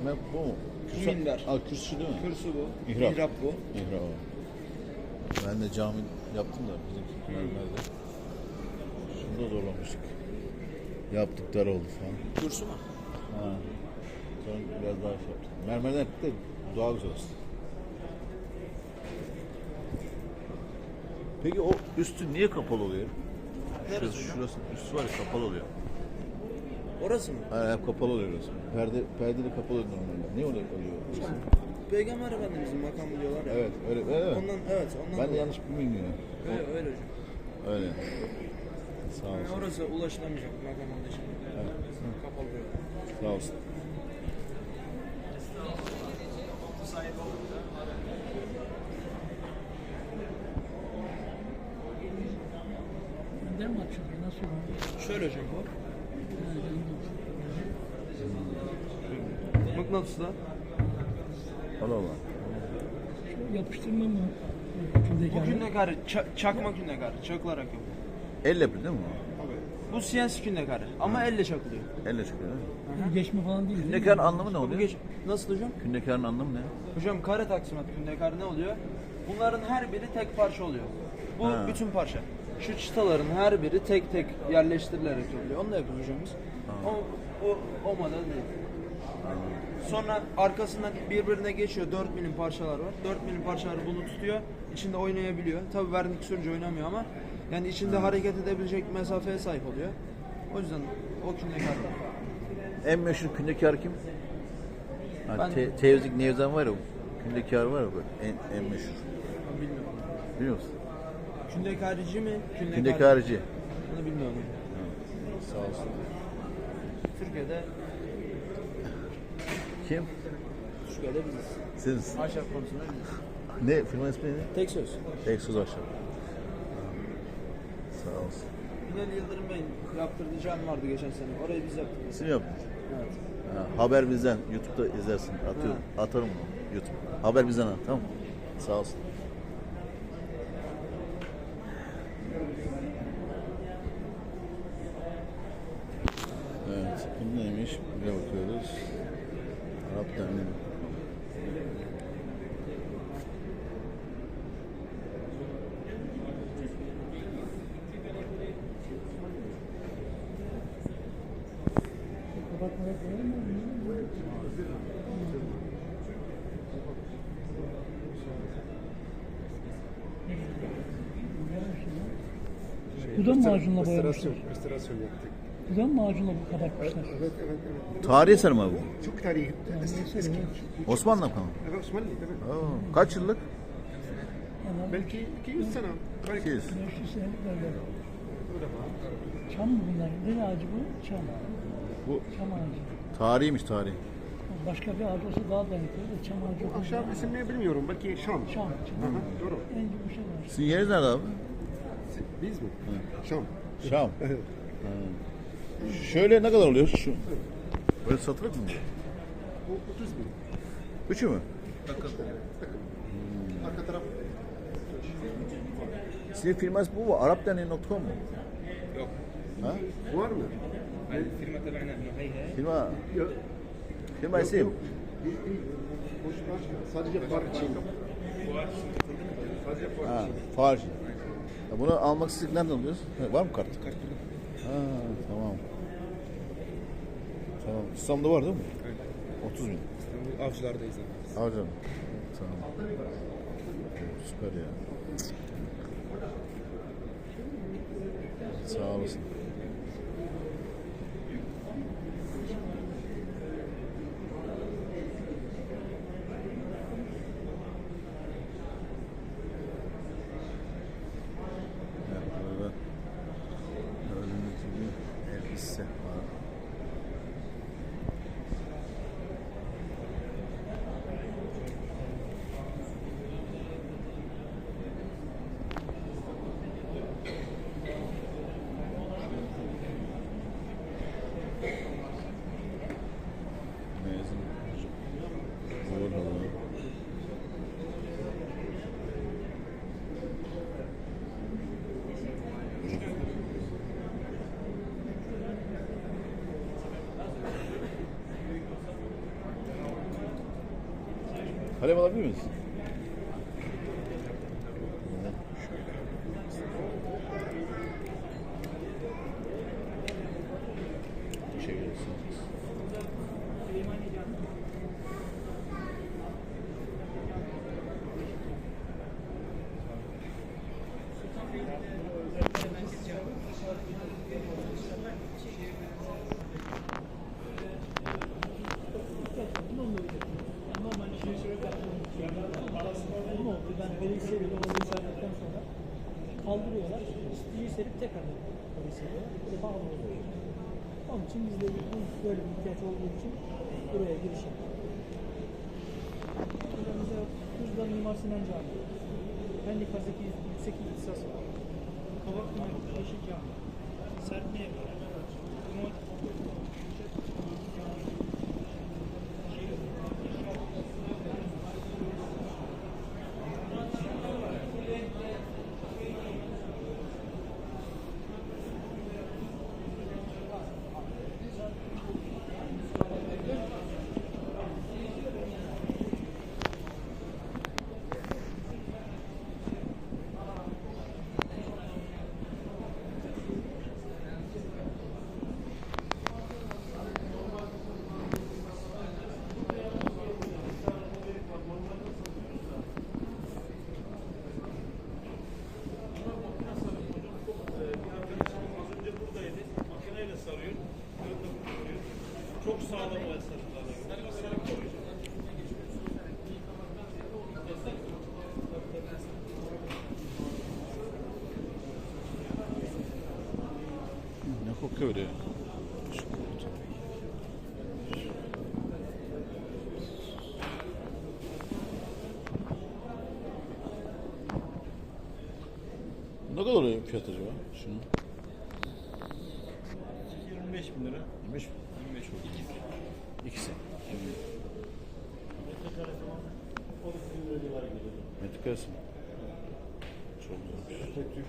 minber. Bu mu? Bu minber. Aa, kürsü değil mi? Kürsü bu. Mihrap. Mihrap bu. Mihrap. Ben de cami yaptım da bizim mermerde. Şunda zorlamıştık. Yaptık dar oldu falan. Kürsü mü? Ha. Sonra biraz daha şey yaptık. Mermerden yaptık da daha güzel olsun. Peki o üstü niye kapalı oluyor? Şurası, Neresi şurası üstü var ya kapalı oluyor. Orası mı? Ha, hep kapalı oluyor orası. Perde, perde de kapalı oluyor normalde. Niye öyle oluyor? orası? Peygamber Efendimizin makamı diyorlar ya. Evet, öyle, öyle mi? Ondan evet ondan. Ben de dolayı. yanlış bilmiyorum. Öyle öyle hocam. Öyle. Sağ Yani olsun. orası ulaşılamayacak makam olduğu için. Kapalı diyor. Sağ olsun. Mi? Nasıl oluyor? Şöyle hocam bu. Mıknatısla. Allah Allah. Yapıştırma mı? Bu kündekarı ça- çakma kündekarı. Çakılarak yok. Elle yapıyor değil mi? Bu CNC kündekarı ama elle çakılıyor. Elle çıkıyor değil mi? Geçme falan değil. değil mi? Kündekarın anlamı ne Bu oluyor? geç... Nasıl hocam? Kündekarın anlamı ne? Hocam kare taksimat kündekarı ne oluyor? Bunların her biri tek parça oluyor. Bu Ha. bütün parça. Şu çıtaların her biri tek tek yerleştirilerek oluyor. Onu da yapıyoruz hocam biz. O, o, o model değil. Sonra arkasından birbirine geçiyor. 4 milim parçalar var. 4 milim parçaları bunu tutuyor. İçinde oynayabiliyor. Tabi vernik sürünce oynamıyor ama yani içinde hareket edebilecek mesafeye sahip oluyor. O yüzden o kündekar. En meşhur kündekar kim? Ha, Ben- te- Tevzik Nevzan var ya, kündekar var ya böyle en, en meşhur. Bilmiyorum. Biliyor musun? Kündekarici mi? Kündekar. Kündekarcı. Bunu bilmiyorum. Sağ olsun. Türkiye'de Kim? Türkiye'de biziz. Siz. Ahşap konusunda biziz. Ne? Firma ismi ne? Tek söz. Tek söz aşağı. Sağ olsun. Binali Yıldırım Bey'in yaptırdığı cami vardı geçen sene. Orayı biz yaptık. Siz yaptınız? Evet. Ha, haber bizden. YouTube'da izlersin. Atıyorum. Atarım bunu. YouTube. Haber bizden ha. Tamam mı? Sağ olsun. Evet. Bu neymiş? Bir bakıyoruz. Arap Derneği. Bu da mı macunla boyamışlar? Restorasyon yaptık. Mı macunla bu kapatmışlar? Evet, evet, evet. Tarihi eser mi bu? Çok tarihi. Eski, evet. Osmanlı mı? Evet, Osmanlı, evet. Oo, Kaç yıllık? Yani Belki 200 sene. Belki 200. 500 senelik böyle. öyle var. Çam mı bunlar? Ne ağacı bu? Çam. Bu Çam ağacı. tarihiymiş tarih. Başka bir ağaç olsa daha dayanıklı da çam ağacı yok. Akşam isimini bilmiyorum. Belki Şam. Çam. Aha, çam. doğru. En yumuşak ağaç. Sizin yeriniz nerede abi? Biz mi? Şam. Şam. Şöyle ne kadar oluyor şu? Böyle satılık mı? Bu 30 bin. Üçü mü? Arka taraf Sizin firmanız bu mu? Arapderneği.com mu? Yok. Ha? var mı? الفيلم تبعنا انه هيها Firma, Yok. firma isim. Değil, değil. Boş başka. Sadece far için. Sadece far Ha, için. Farj. Ya bunu almak istedik nereden alıyoruz? Ha, var mı kart? Kart Ha, tamam. Tamam. İstanbul'da var değil mi? 30 bin. İstanbul Avcılar'dayız abi. Alacağım. Tamam. Süper ya. Sağ olasın. Elbise var. Kalem alabilir miyiz? Teşekkür ederiz. Normal şey Ne oldu? Ben orayı seviyorum. Orayı sevdikten sonra kaldırıyorlar. İyi serip tekrar orayı seviyorlar. Bir de pahalı oluyor. Onun için biz de bu- böyle bir ihtiyaç olduğu için buraya giriş. Burada mesela Tuzla Mimar Sinan Camii. Pendika'daki yüksek ihtisas var. Kavaklı'nın Yeşil Cami. Serpmiye var. Ne kokuyor öyle? Ne kadar fiyat acaba? Şunu. Mi? Çok güzelmiş.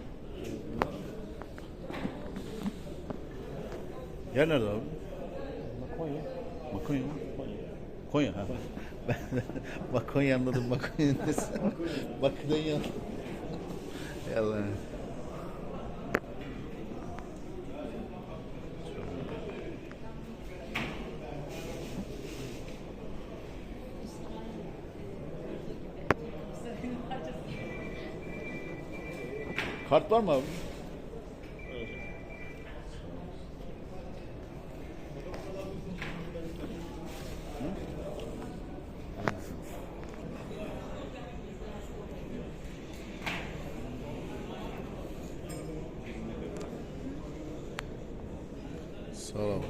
Yer nerede abi? Konya. Makonya mı? Konya ha. Ben Makonya anladım. Makonya nesi? Makedonya. Yalan. Kart var mı abi? Sağ ol.